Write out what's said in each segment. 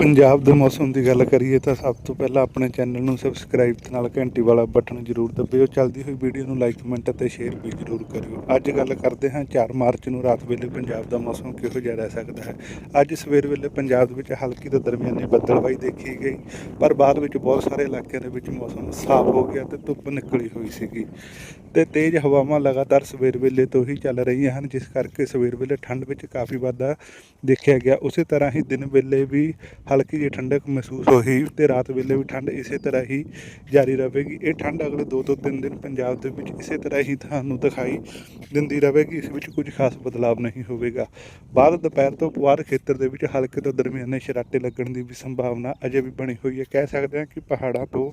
ਪੰਜਾਬ ਦੇ ਮੌਸਮ ਦੀ ਗੱਲ ਕਰੀਏ ਤਾਂ ਸਭ ਤੋਂ ਪਹਿਲਾਂ ਆਪਣੇ ਚੈਨਲ ਨੂੰ ਸਬਸਕ੍ਰਾਈਬ ਤੇ ਨਾਲ ਘੰਟੀ ਵਾਲਾ ਬਟਨ ਜ਼ਰੂਰ ਦਬਿਓ। ਚੱਲਦੀ ਹੋਈ ਵੀਡੀਓ ਨੂੰ ਲਾਈਕ ਕਮੈਂਟ ਅਤੇ ਸ਼ੇਅਰ ਵੀ ਜ਼ਰੂਰ ਕਰਿਓ। ਅੱਜ ਗੱਲ ਕਰਦੇ ਹਾਂ 4 ਮਾਰਚ ਨੂੰ ਰਾਤ ਵੇਲੇ ਪੰਜਾਬ ਦਾ ਮੌਸਮ ਕਿਹੋ ਜਿਹਾ ਰਹਿ ਸਕਦਾ ਹੈ। ਅੱਜ ਸਵੇਰ ਵੇਲੇ ਪੰਜਾਬ ਦੇ ਵਿੱਚ ਹਲਕੀ ਤੋਂ ਦਰਮਿਆਨੀ ਬੱਦਲਬਾਈ ਦੇਖੀ ਗਈ, ਪਰ ਬਾਅਦ ਵਿੱਚ ਬਹੁਤ ਸਾਰੇ ਇਲਾਕਿਆਂ ਦੇ ਵਿੱਚ ਮੌਸਮ ਸਾਫ਼ ਹੋ ਗਿਆ ਤੇ ਧੁੱਪ ਨਿਕਲੀ ਹੋਈ ਸੀਗੀ ਤੇ ਤੇਜ਼ ਹਵਾਵਾਂ ਲਗਾਤਾਰ ਸਵੇਰ ਵੇਲੇ ਤੋਂ ਹੀ ਚੱਲ ਰਹੀਆਂ ਹਨ, ਜਿਸ ਕਰਕੇ ਸਵੇਰ ਵੇਲੇ ਠੰਡ ਵਿੱਚ ਕਾਫੀ ਵਾਧਾ ਦੇਖਿਆ ਗਿਆ। ਉਸੇ ਤਰ੍ਹਾਂ ਹੀ ਦਿਨ ਵੇਲੇ ਵੀ ਹਲਕੀ ਜਿਹੀ ਠੰਡਕ ਮਹਿਸੂਸ ਹੋਈ ਤੇ ਰਾਤ ਵੇਲੇ ਵੀ ਠੰਡ ਇਸੇ ਤਰ੍ਹਾਂ ਹੀ ਜਾਰੀ ਰਹੇਗੀ। ਇਹ ਠੰਡ ਅਗਲੇ 2 ਤੋਂ 3 ਦਿਨ ਪੰਜਾਬ ਦੇ ਵਿੱਚ ਇਸੇ ਤਰ੍ਹਾਂ ਹੀ ਤੁਹਾਨੂੰ ਦਿਖਾਈ ਦਿੰਦੀ ਰਹੇਗੀ, ਇਸ ਵਿੱਚ ਕੁਝ ਖਾਸ ਬਦਲਾਵ ਨਹੀਂ ਹੋਵੇਗਾ। ਬਾਅਦ ਦੁਪਹਿਰ ਤੋਂ ਬਾਅਦ ਖੇਤਰ ਦੇ ਵਿੱਚ ਹਲਕੇ ਤੋਂ ਦਰਮਿਆਨੇ ਸ਼ਰਾਟੇ ਲੱਗਣ ਦੀ ਵੀ ਸੰਭਾਵਨਾ ਅਜੇ ਵੀ ਬਣੀ ਹੋਈ ਹੈ। ਕਹਿ ਸਕਦੇ ਹਾਂ ਕਿ ਪਹਾੜਾਂ ਤੋਂ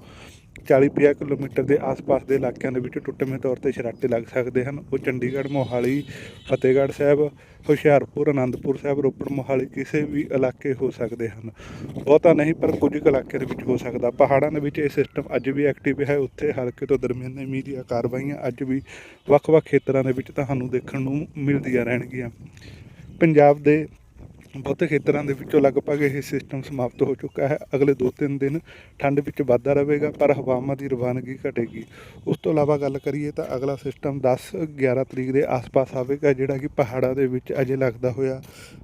40-50 ਕਿਲੋਮੀਟਰ ਦੇ ਆਸ-ਪਾਸ ਦੇ ਇਲਾਕਿਆਂ ਦੇ ਵਿੱਚ ਟੁੱਟਵੇਂ ਤੌਰ ਤੇ ਸ਼ਰਾਟੇ ਲੱਗ ਸਕਦੇ ਹਨ। ਉਹ ਚੰਡੀਗੜ੍ਹ, ਮੋਹਾਲੀ, ਫਤਿਹਗੜ੍ਹ ਸਾਹਿਬ, ਹੁਸ਼ਿਆਰਪੁਰ, ਅਨੰਦਪੁਰ ਸਾਹਿਬ, ਰੋਪੜ, ਮੋਹਾਲੀ ਕਿਸੇ ਵੀ ਇਲਾਕੇ ਹੋ ਸਕਦੇ ਹਨ। ਬਹੁਤਾ ਨਹੀਂ, ਪਰ ਕੁਝ ਕੁ ਇਲਾਕਿਆਂ ਦੇ ਵਿੱਚ ਹੋ ਸਕਦਾ। ਪਹਾੜਾਂ ਦੇ ਵਿੱਚ ਇਹ ਸਿਸਟਮ ਅੱਜ ਵੀ ਐਕਟਿਵ ਹੈ। ਉੱਥੇ ਹਲਕੇ ਤੋਂ ਦਰਮਿਆਨੇ ਮੀਂਹ ਦੀਆਂ ਕਾਰਵਾਈਆਂ ਅੱਜ ਵੀ ਵੱਖ-ਵੱਖ ਖੇਤਰਾਂ ਦੇ ਵਿੱਚ ਤੁਹਾਨੂੰ ਦੇਖਣ ਨੂੰ ਮਿਲਦੀਆਂ ਰਹਿਣਗੀਆਂ। ਪੰਜਾਬ ਦੇ ਬਹੁਤੇ ਖੇਤਰਾਂ ਦੇ ਵਿੱਚੋਂ ਲਗਭਗ ਇਹ ਸਿਸਟਮ ਸਮਾਪਤ ਹੋ ਚੁੱਕਾ ਹੈ। ਅਗਲੇ 2-3 ਦਿਨ ਠੰਡ ਵਿੱਚ ਵਾਧਾ ਰਹੇਗਾ, ਪਰ ਹਵਾਵਾਂ ਦੀ ਰਵਾਨਗੀ ਘਟੇਗੀ। ਉਸ ਤੋਂ ਇਲਾਵਾ ਗੱਲ ਕਰੀਏ ਤਾਂ ਅਗਲਾ ਸਿਸਟਮ 10-11 ਤਰੀਕ ਦੇ ਆਸ-ਪਾਸ ਆਵੇਗਾ, ਜਿਹੜਾ ਕਿ ਪਹਾੜਾਂ ਦੇ ਵਿੱਚ ਅਜੇ ਲੱਗਦਾ ਹੋਇਆ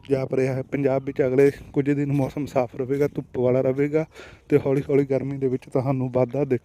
ਜਾਪ ਰਿਹਾ ਹੈ। ਪੰਜਾਬ ਵਿੱਚ ਅਗਲੇ ਕੁਝ ਦਿਨ ਮੌਸਮ ਸਾਫ਼ ਰਹੇਗਾ, ਧੁੱਪ ਵਾਲਾ ਰਹੇਗਾ ਤੇ ਹੌਲੀ-ਹੌਲੀ ਗਰਮੀ ਦੇ ਵਿੱਚ ਤੁਹਾਨੂੰ ਵਾਧਾ ਦੇਖ